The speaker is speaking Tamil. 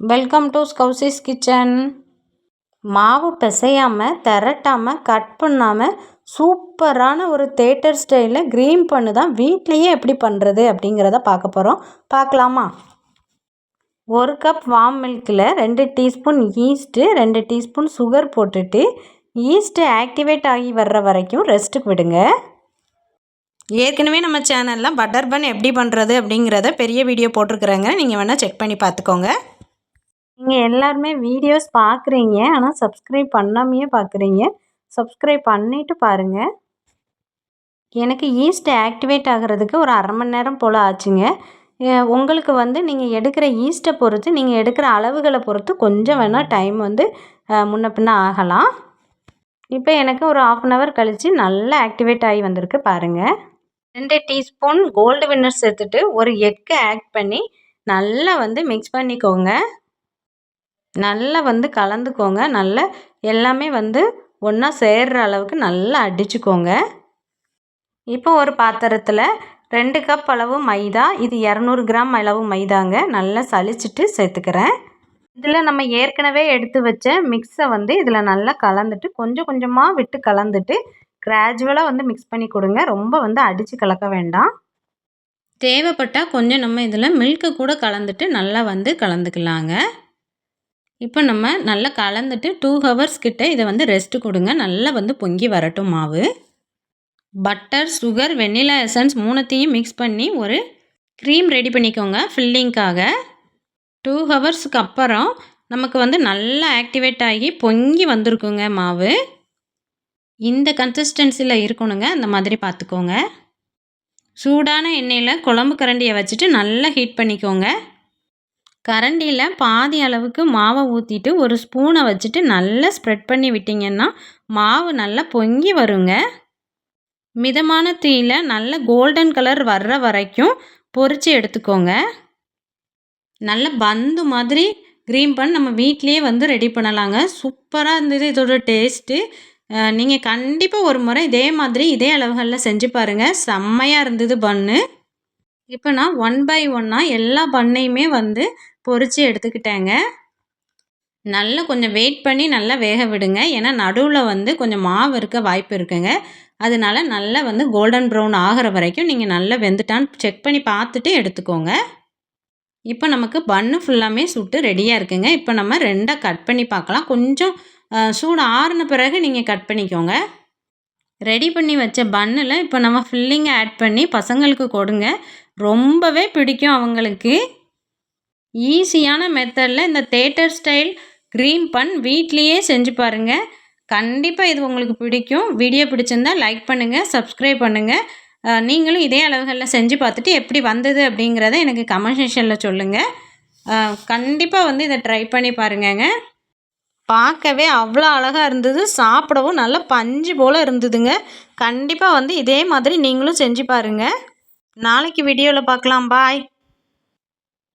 வெல்கம் டு ஸ்கவுசிஸ் கிச்சன் மாவு பிசையாமல் திரட்டாமல் கட் பண்ணாமல் சூப்பரான ஒரு தேட்டர் ஸ்டைலில் க்ரீன் பண்ணு தான் வீட்லேயே எப்படி பண்ணுறது அப்படிங்கிறத பார்க்க போகிறோம் பார்க்கலாமா? ஒரு கப் வார்ம் மில்கில் ரெண்டு டீஸ்பூன் ஈஸ்ட்டு ரெண்டு டீஸ்பூன் சுகர் போட்டுட்டு ஈஸ்ட்டு ஆக்டிவேட் ஆகி வர்ற வரைக்கும் ரெஸ்ட்டுக்கு விடுங்க. ஏற்கனவே நம்ம சேனலில் பட்டர் பன் எப்படி பண்ணுறது அப்படிங்கிறத பெரிய வீடியோ போட்டிருக்குறாங்க. நீங்கள் வேணால் செக் பண்ணி பார்த்துக்கோங்க. நீங்கள் எல்லாருமே வீடியோஸ் பார்க்குறீங்க ஆனால் சப்ஸ்கிரைப் பண்ணாமையே பார்க்குறீங்க சப்ஸ்கிரைப் பண்ணிவிட்டு பாருங்கள் எனக்கு ஈஸ்ட் ஆக்டிவேட் ஆகிறதுக்கு ஒரு அரை மணி நேரம் போல் ஆச்சுங்க. உங்களுக்கு வந்து நீங்கள் எடுக்கிற ஈஸ்ட்டை பொறுத்து நீங்கள் எடுக்கிற அளவுகளை பொறுத்து கொஞ்சம் வேணால் டைம் வந்து முன்ன பின்ன ஆகலாம். இப்போ எனக்கு ஒரு ஆஃப் அன் ஹவர் கழித்து நல்லா ஆக்டிவேட் ஆகி வந்திருக்கு பாருங்கள் ரெண்டு டீஸ்பூன் கோல்டு வின்னர் சேர்த்துட்டு ஒரு எக்கை ஆட் பண்ணி நல்லா வந்து மிக்ஸ் பண்ணிக்கோங்க. நல்லா வந்து கலந்துக்கோங்க. நல்லா எல்லாமே வந்து ஒன்றா சேர்கிற அளவுக்கு நல்லா அடிச்சுக்கோங்க. இப்போ ஒரு பாத்திரத்தில் ரெண்டு கப் அளவு மைதா இது இரநூறு கிராம் அளவு மைதாங்க. நல்லா சளிச்சிட்டு சேர்த்துக்கிறேன். இதில் நம்ம ஏற்கனவே எடுத்து வச்ச மிக்ஸை வந்து இதில் நல்லா கலந்துட்டு கொஞ்சம் கொஞ்சமாக விட்டு கலந்துட்டு கிராஜுவலாக வந்து மிக்ஸ் பண்ணி கொடுங்க. ரொம்ப வந்து அடித்து கலக்க வேண்டாம். தேவைப்பட்டால் கொஞ்சம் நம்ம இதில் மில்க்கு கூட கலந்துட்டு நல்லா வந்து கலந்துக்கலாங்க. இப்போ நம்ம நல்லா கலந்துட்டு டூ ஹவர்ஸ் கிட்ட இதை வந்து ரெஸ்ட்டு கொடுங்க. நல்லா வந்து பொங்கி வரட்டும் மாவு. பட்டர் சுகர் வெண்ணிலா எசன்ஸ் மூணுத்தையும் மிக்ஸ் பண்ணி ஒரு க்ரீம் ரெடி பண்ணிக்கோங்க ஃபில்லிங்க்காக டூ ஹவர்ஸுக்கு அப்புறம் நமக்கு வந்து நல்லா ஆக்டிவேட் ஆகி பொங்கி வந்திருக்குங்க மாவு. இந்த கன்சிஸ்டன்சியில் இருக்கணுங்க. அந்த மாதிரி பார்த்துக்கோங்க. சூடான எண்ணெயில் குழம்பு கரண்டியை வச்சுட்டு நல்லா ஹீட் பண்ணிக்கோங்க. கரண்டியில் பாதி அளவுக்கு மாவை ஊற்றிட்டு ஒரு ஸ்பூனை வச்சுட்டு நல்லா ஸ்ப்ரெட் பண்ணி விட்டிங்கன்னா மாவு நல்லா பொங்கி வருங்க. மிதமான தீயில் நல்ல கோல்டன் கலர் வர்ற வரைக்கும் பொறிச்சு எடுத்துக்கோங்க. நல்ல பந்து மாதிரி க்ரீம் பண்ணி நம்ம வீட்லேயே வந்து ரெடி பண்ணலாங்க. சூப்பராக இருந்தது இதோட டேஸ்ட்டு நீங்கள் கண்டிப்பாக ஒரு முறை இதே மாதிரி இதே அளவுகளில் செஞ்சு பாருங்கள் செம்மையாக இருந்தது பன்னு இப்போ நான் ஒன் பை ஒன்னாக எல்லா பண்ணையுமே வந்து பொறிச்சு எடுத்துக்கிட்டேங்க. நல்லா கொஞ்சம் வெயிட் பண்ணி நல்லா வேக விடுங்க. ஏன்னா நடுவில் வந்து கொஞ்சம் மாவு இருக்க வாய்ப்பு இருக்குங்க. அதனால நல்லா வந்து கோல்டன் ப்ரௌன் ஆகிற வரைக்கும் நீங்கள் நல்லா வெந்துட்டான்னு செக் பண்ணி பார்த்துட்டு எடுத்துக்கோங்க. இப்போ நமக்கு பன்னு ஃபுல்லாமே சுட்டு ரெடியாக இருக்குங்க. இப்போ நம்ம ரெண்டாக கட் பண்ணி பார்க்கலாம். கொஞ்சம் சூடு ஆறுன பிறகு நீங்கள் கட் பண்ணிக்கோங்க. ரெடி பண்ணி வச்ச பன்னில் இப்போ நம்ம ஃபில்லிங்கை ஆட் பண்ணி பசங்களுக்கு கொடுங்க. ரொம்பவே பிடிக்கும் அவங்களுக்கு. ஈஸியான மெத்தடில் இந்த தேட்டர் ஸ்டைல் க்ரீம் பன் வீட்லேயே செஞ்சு பாருங்கள் கண்டிப்பாக இது உங்களுக்கு பிடிக்கும். வீடியோ பிடிச்சிருந்தால் லைக் பண்ணுங்கள் சப்ஸ்கிரைப் பண்ணுங்கள் நீங்களும் இதே அளவுகளில் செஞ்சு பார்த்துட்டு எப்படி வந்தது அப்படிங்கிறத எனக்கு கமெண்ட் செஷனில் சொல்லுங்கள் கண்டிப்பாக வந்து இதை ட்ரை பண்ணி பாருங்கங்க. பார்க்கவே அவ்வளோ அழகாக இருந்தது. சாப்பிடவும் நல்ல பஞ்சு போல் இருந்ததுங்க. கண்டிப்பாக வந்து இதே மாதிரி நீங்களும் செஞ்சு பாருங்கள் நாளைக்கு வீடியோவில் பார்க்கலாம். பாய்.